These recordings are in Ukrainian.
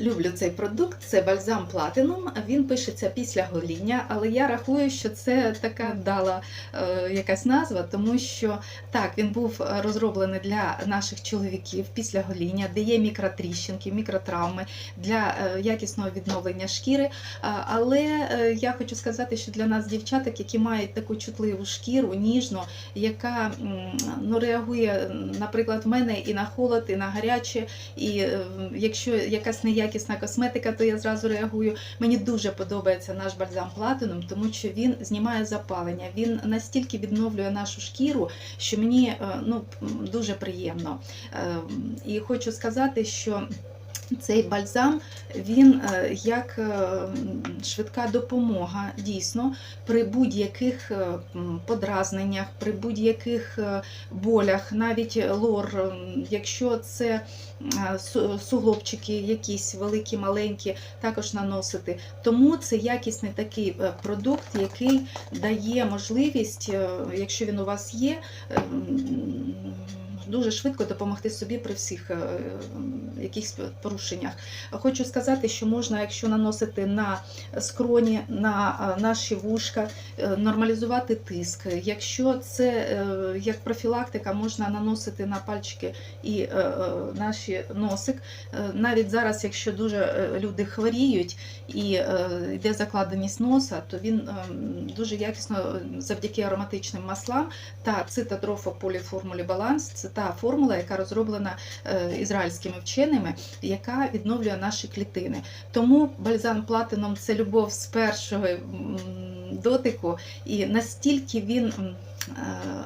люблю цей продукт. Це бальзам Platinum. Він пишеться після гоління, але я рахую, що це така вдала е, якась назва, тому що так, він був розроблений для наших чоловіків після гоління, де є мікротріщинки, мікротравми для е, якісного відновлення шкіри. А, Але е, я хочу сказати, що для нас, дівчаток, які мають таку чутливу шкіру, ніжну, яка ну, реагує, наприклад, в мене і на холод, і на гаряче, і е, якщо якась неякісна косметика, то я зразу реагую. Мені дуже подобається наш бальзам платином, тому що він знімає запалення, він настільки відновлює нашу шкіру, що мені е, ну, дуже приємно. Е, І хочу сказати, що цей бальзам він е, як е, швидка допомога дійсно при будь-яких е, подразненнях, при будь-яких болях, навіть лор, якщо це суглобчики якісь великі, маленькі, також наносити. Тому це якісний такий продукт, який дає можливість, якщо він у вас є, дуже швидко допомогти собі при всіх е, якихось порушеннях. Хочу сказати, що можна, якщо наносити на скроні, на е, наші вушка, е, нормалізувати тиск. Якщо це е, як профілактика, можна наносити на пальчики і е, е, наші носик. Е, Навіть зараз, якщо дуже е, люди хворіють і е, йде закладеність носа, то він е, дуже якісно е, завдяки ароматичним маслам та цитотрофополіформулі баланс. Це та формула, яка розроблена е, ізраїльськими вченими, яка відновлює наші клітини. Тому бальзам платином це любов з першого дотику, і настільки він. е,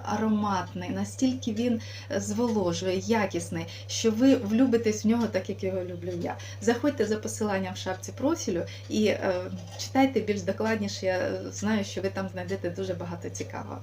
Ароматний, настільки він зволожує, якісний, що ви влюбитесь в нього так, як його люблю я. Заходьте за посиланням в шапці профілю і е, читайте більш докладніше. Я знаю, що ви там знайдете дуже багато цікавого.